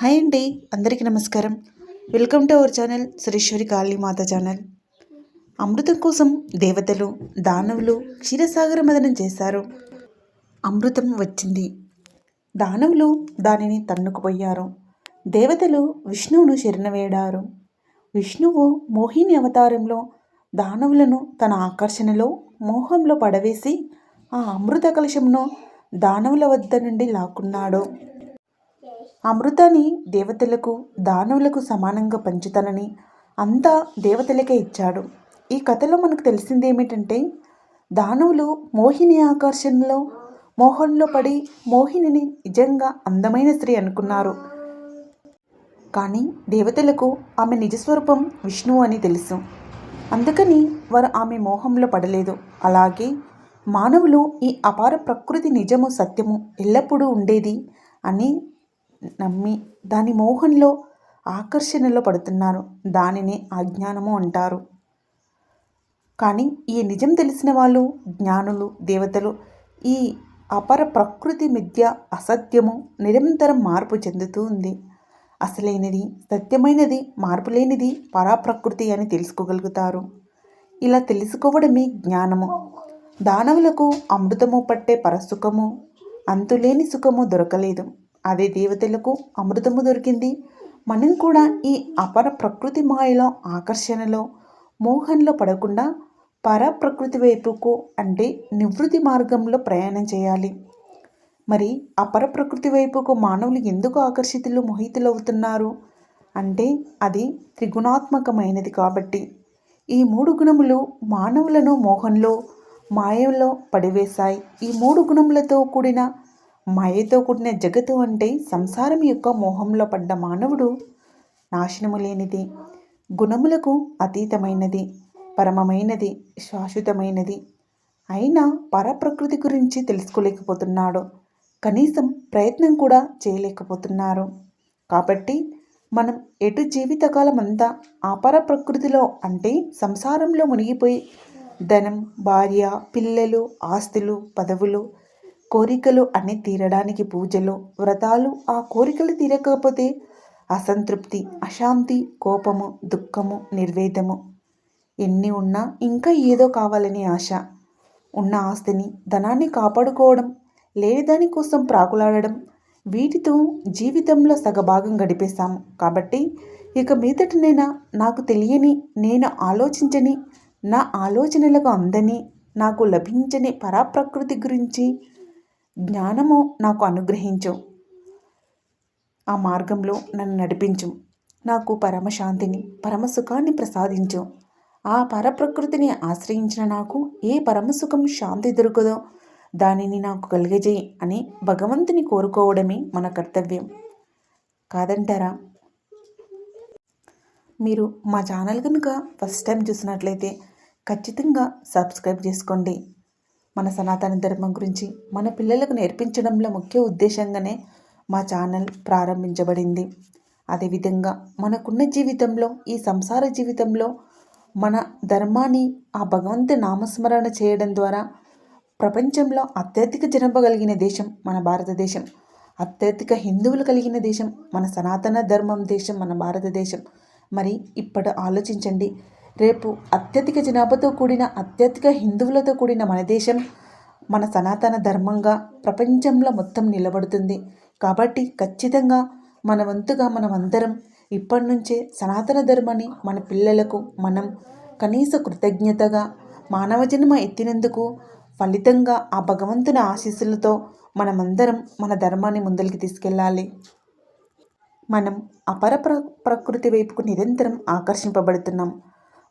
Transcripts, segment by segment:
Hi అండి అందరికీ నమస్కారం. Welcome to our channel Sureshwari Kalimata channel. అమృతం కోసం దేవతలు దానవులు క్షీరసాగర మదనం చేశారు. అమృతం వచ్చింది. దానవులు దానిని తన్నుకుపోయారు. దేవతలు విష్ణువును శరణవేడారు విష్ణువు మోహిని అవతారంలో దానవులను తన ఆకర్షణలో మోహంలో పడవేసి ఆ అమృత కలశంను దానవుల వద్ద నుండి లాక్కున్నాడు. అమృతాన్ని దేవతలకు దానవులకు సమానంగా పంచుతానని అంతా దేవతలకే ఇచ్చాడు. ఈ కథలో మనకు తెలిసింది ఏమిటంటే దానవులు మోహిని ఆకర్షణలో మోహంలో పడి మోహినిని నిజంగా అందమైన స్త్రీ అనుకున్నారు. కానీ దేవతలకు ఆమె నిజస్వరూపం విష్ణువు అని తెలుసు. అందుకని వారు ఆమె మోహంలో పడలేదు. అలాగే మానవులు ఈ అపార ప్రకృతి నిజము సత్యము ఎల్లప్పుడూ ఉండేది అని నమ్మి దాని మోహంలో ఆకర్షణలో పడుతున్నారు. దానినే అజ్ఞానము అంటారు. కానీ ఈ నిజం తెలిసిన వాళ్ళు జ్ఞానులు దేవతలు ఈ అపర ప్రకృతి మిథ్య అసత్యము నిరంతరం మార్పు చెందుతూ ఉంది. అసలైనది సత్యమైనది మార్పు లేనిది పరాప్రకృతి అని తెలుసుకోగలుగుతారు. ఇలా తెలుసుకోవడమే జ్ఞానము. దానవులకు అమృతము పట్టే పరసుఖము అంతులేని సుఖము దొరకలేదు. అదే దేవతలకు అమృతము దొరికింది. మనం కూడా ఈ అపర ప్రకృతి మాయలో ఆకర్షణలో మోహంలో పడకుండా పరప్రకృతి వైపుకు అంటే నివృత్తి మార్గంలో ప్రయాణం చేయాలి. మరి అపర ప్రకృతి వైపుకు మానవులు ఎందుకు ఆకర్షితులు మోహితులవుతున్నారు? అంటే అది త్రిగుణాత్మకమైనది కాబట్టి. ఈ మూడు గుణములు మానవులను మోహంలో మాయలో పడివేశాయి. ఈ మూడు గుణములతో కూడిన మాయతో కూడిన జగత్తు అంటే సంసారం యొక్క మోహంలో పడ్డ మానవుడు నాశనము లేనిది గుణములకు అతీతమైనది పరమమైనది శాశ్వతమైనది. అయినా పరప్రకృతి గురించి తెలుసుకోలేకపోతున్నాడు. కనీసం ప్రయత్నం కూడా చేయలేకపోతున్నారు. కాబట్టి మనం ఎటు జీవితకాలం అంతా అపర ప్రకృతిలో అంటే సంసారంలో మునిగిపోయి ధనం భార్య పిల్లలు ఆస్తులు పదవులు కోరికలు అన్ని తీరడానికి పూజలు వ్రతాలు ఆ కోరికలు తీరకపోతే అసంతృప్తి అశాంతి కోపము దుఃఖము నిర్వేదము. ఎన్ని ఉన్నా ఇంకా ఏదో కావాలని ఆశ. ఉన్న ఆస్తిని ధనాన్ని కాపాడుకోవడం లేని దానికోసం ప్రాకులాడడం వీటితో జీవితంలో సగభాగం గడిపేశాము. కాబట్టి ఇక మీదటనైనా నాకు తెలియని నేను ఆలోచించని నా ఆలోచనలకు అందని నాకు లభించని పరాప్రకృతి గురించి జ్ఞానము నాకు అనుగ్రహించు. ఆ మార్గంలో నన్ను నడిపించు. నాకు పరమశాంతిని పరమసుఖాన్ని ప్రసాదించు. ఆ పరప్రకృతిని ఆశ్రయించిన నాకు ఏ పరమసుఖం శాంతి దొరకదో దానిని నాకు కలిగజేయి అని భగవంతుని కోరుకోవడమే మన కర్తవ్యం. కాదంటారా? మీరు మా ఛానల్ కనుక ఫస్ట్ టైం చూసినట్లయితే ఖచ్చితంగా సబ్స్క్రైబ్ చేసుకోండి. మన సనాతన ధర్మం గురించి మన పిల్లలకు నేర్పించడంలో ముఖ్య ఉద్దేశంగానే మా ఛానల్ ప్రారంభించబడింది. అదేవిధంగా మనకున్న జీవితంలో ఈ సంసార జీవితంలో మన ధర్మాన్ని ఆ భగవంతు నామస్మరణ చేయడం ద్వారా ప్రపంచంలో అత్యధిక జనపగలిగిన కలిగిన దేశం మన భారతదేశం. అత్యధిక హిందువులు కలిగిన దేశం మన సనాతన ధర్మం దేశం మన భారతదేశం. మరి ఇప్పుడు ఆలోచించండి రేపు అత్యధిక జనాభాతో కూడిన అత్యధిక హిందువులతో కూడిన మన దేశం మన సనాతన ధర్మంగా ప్రపంచంలో మొత్తం నిలబడుతుంది. కాబట్టి ఖచ్చితంగా మన వంతుగా మనం అందరం ఇప్పటి నుంచే సనాతన ధర్మాన్ని మన పిల్లలకు మనం కనీస కృతజ్ఞతగా మానవ జన్మ ఎత్తినందుకు ఫలితంగా ఆ భగవంతుని ఆశీస్సులతో మనమందరం మన ధర్మాన్ని ముందరికి తీసుకెళ్ళాలి. మనం అపర ప్ర ప్రకృతి వైపుకు నిరంతరం ఆకర్షింపబడుతున్నాం.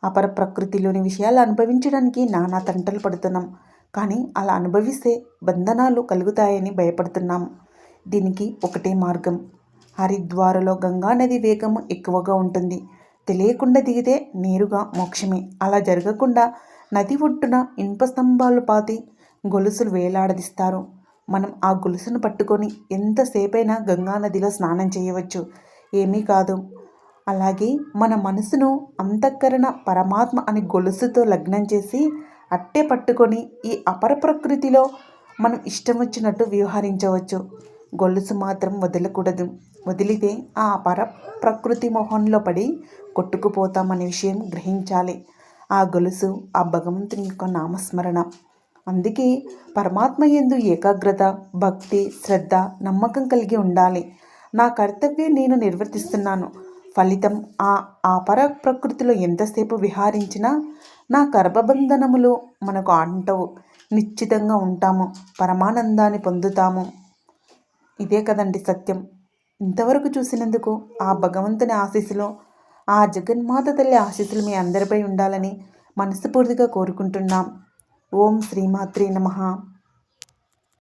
అపర ప్రకృతిలోని విషయాలు అనుభవించడానికి నానా తంటలు పడుతున్నాం. కానీ అలా అనుభవిస్తే బంధనాలు కలుగుతాయని భయపడుతున్నాం. దీనికి ఒకటే మార్గం. హరిద్వారలో గంగా నది వేగం ఎక్కువగా ఉంటుంది. తెలియకుండా దిగితే నేరుగా మోక్షమే. అలా జరగకుండా నది ఒడ్డున ఇనుప స్తంభాలు పాతి గొలుసులు వేలాడదీస్తారు. మనం ఆ గొలుసును పట్టుకొని ఎంతసేపైనా గంగా నదిలో స్నానం చేయవచ్చు. ఏమీ కాదు. అలాగే మన మనసును అంతఃకరణ పరమాత్మ అని గొలుసుతో లగ్నం చేసి అట్టే పట్టుకొని ఈ అపర ప్రకృతిలో మనం ఇష్టం వచ్చినట్టు వ్యవహరించవచ్చు. గొలుసు మాత్రం వదలకూడదు. వదిలితే ఆ అపర ప్రకృతి మొహంలో పడి కొట్టుకుపోతామనే విషయం గ్రహించాలి. ఆ గొలుసు ఆ భగవంతుని యొక్క నామస్మరణ. అందుకే పరమాత్మ ఎందు ఏకాగ్రత భక్తి శ్రద్ధ నమ్మకం కలిగి ఉండాలి. నా కర్తవ్యం నేను నిర్వర్తిస్తున్నాను. ఫలితం ఆ ఆ పర ప్రకృతిలో ఎంతసేపు విహారించినా నా గర్భబంధనములు మనకు అంటవు. నిశ్చితంగా ఉంటాము. పరమానందాన్ని పొందుతాము. ఇదే కదండి సత్యం. ఇంతవరకు చూసినందుకు ఆ భగవంతుని ఆశీస్సులో ఆ జగన్మాత తల్లి ఆశీస్సులు మీ అందరిపై ఉండాలని మనస్ఫూర్తిగా కోరుకుంటున్నాం. ఓం శ్రీమాత్రి నమ.